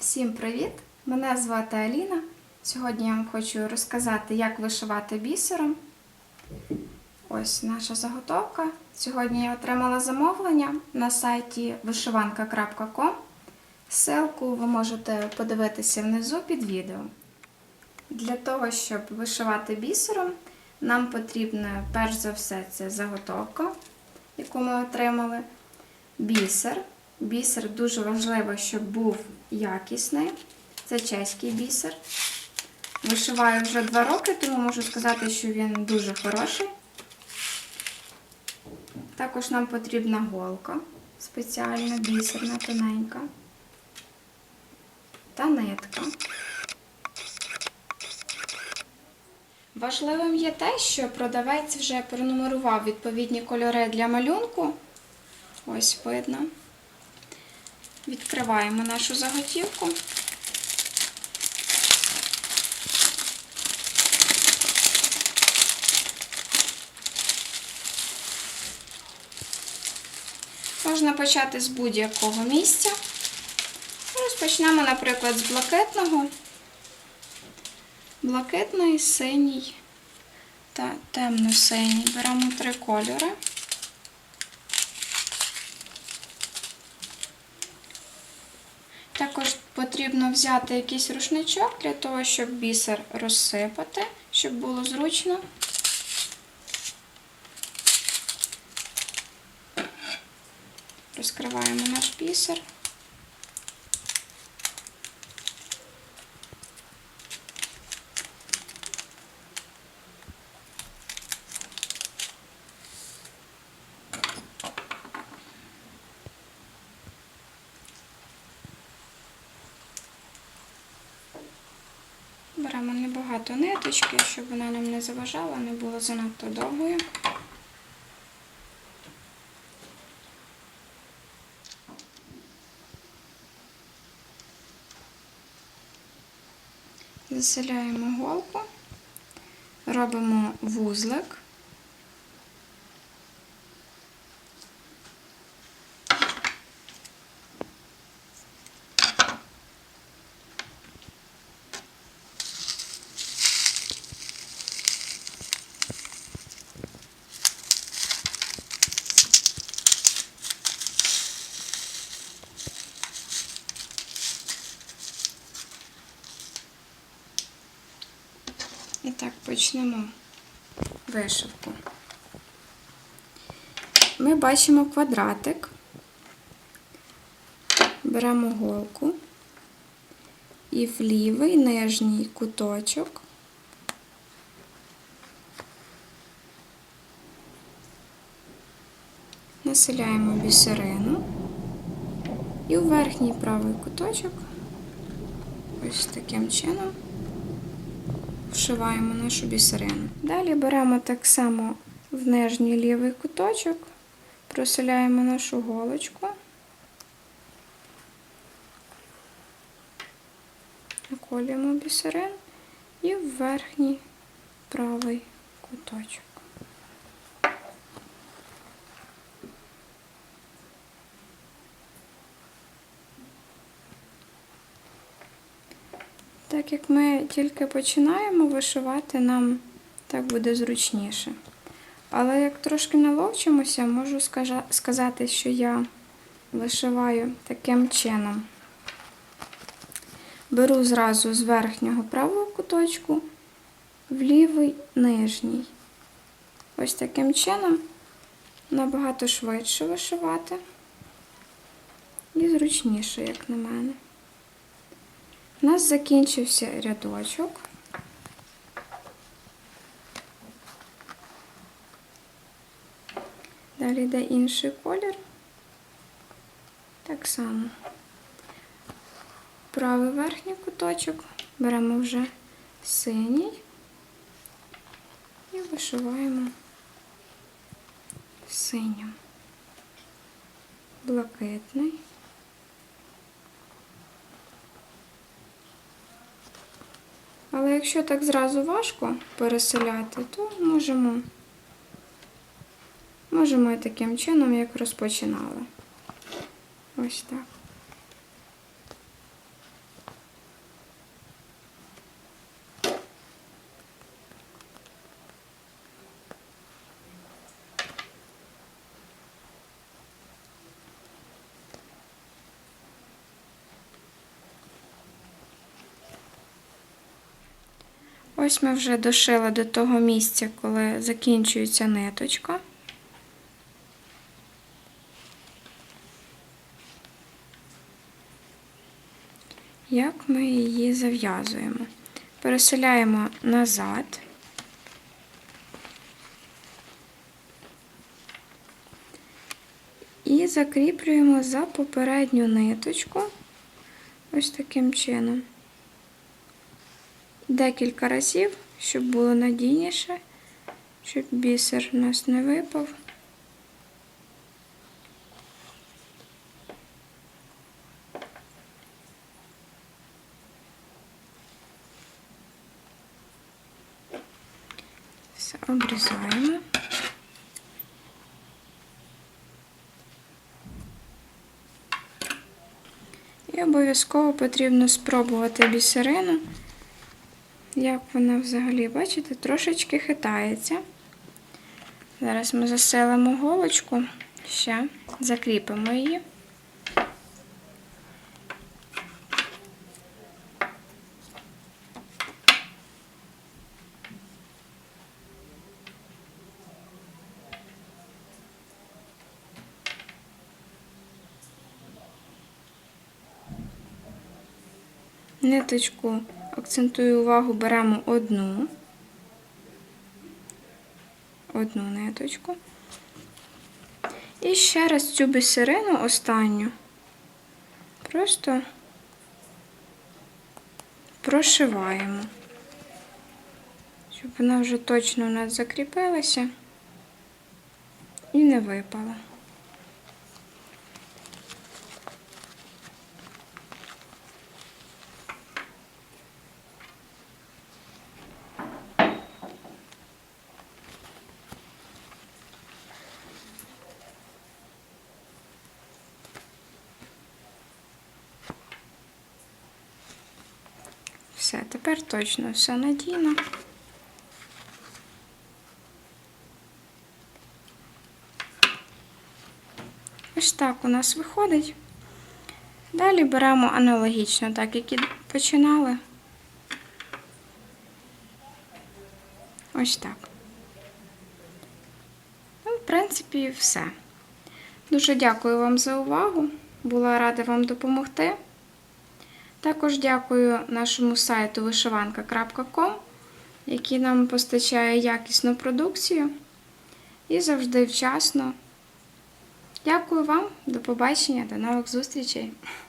Всім привіт! Мене звати Аліна. Сьогодні я вам хочу розказати, як вишивати бісером. Ось наша заготовка. Сьогодні я отримала замовлення на сайті вишиванка.com. Ссылку ви можете подивитися внизу під відео. Для того, щоб вишивати бісером, нам потрібна перш за все це заготовка, яку ми отримали, бісер. Бісер дуже важливо, щоб був якісний. Це чеський бісер. Вишиваю вже два роки, тому можу сказати, що він дуже хороший. Також нам потрібна голка спеціальна, бісерна, тоненька. Та нитка. Важливим є те, що продавець вже пронумерував відповідні кольори для малюнку. Ось видно. Відкриваємо нашу заготівку. Можна почати з будь-якого місця. Розпочнемо, наприклад, з блакитного. Блакитний, синій та темно-синій. Беремо три кольори. Також потрібно взяти якийсь рушничок для того, щоб бісер розсипати, щоб було зручно. Розкриваємо наш бісер. Беремо небагато ниточки, щоб вона нам не заважала, не була занадто довгою. Заселяємо голку, робимо вузлик. Так почнемо вишивку. Ми бачимо квадратик, беремо голку і в лівий нижній куточок. Населяємо бісерину. І в верхній правий куточок ось таким чином вшиваємо нашу бісерину. Далі беремо так само в нижній лівий куточок, проселяємо нашу голочку, наколюємо бісерин і в верхній правий куточок. Як ми тільки починаємо вишивати, нам так буде зручніше. Але як трошки наловчимося, можу сказати, що я вишиваю таким чином. Беру зразу з верхнього правого куточку в лівий нижній. Ось таким чином набагато швидше вишивати і зручніше, як на мене. У нас закінчився рядочок. Далі йде інший колір. Так само. Правий верхній куточок беремо вже синій і вишиваємо синім, блакитний. Але якщо так зразу важко переселяти, то можемо, можемо таким чином, як розпочинали. Ось так. Ось ми вже дошили до того місця, коли закінчується ниточка. Як ми її зав'язуємо? Переселяємо назад. І закріплюємо за попередню ниточку ось таким чином. Декілька разів, щоб було надійніше, щоб бісер у нас не випав. Все, обрізаємо. І обов'язково потрібно спробувати бісерину. Як вона взагалі, бачите, трошечки хитається. Зараз ми заселимо голочку, ще закріпимо її. Ниточку, акцентую увагу, беремо одну. Одну ниточку. І ще раз цю бісерину останню просто прошиваємо, щоб вона вже точно у нас закріпилася і не випала. Все, тепер точно все надійно. Ось так у нас виходить. Далі беремо аналогічно, так як і починали. Ось так. Ну, в принципі, все. Дуже дякую вам за увагу. Була рада вам допомогти. Також дякую нашому сайту вишиванка.com, який нам постачає якісну продукцію і завжди вчасно. Дякую вам, до побачення, до нових зустрічей!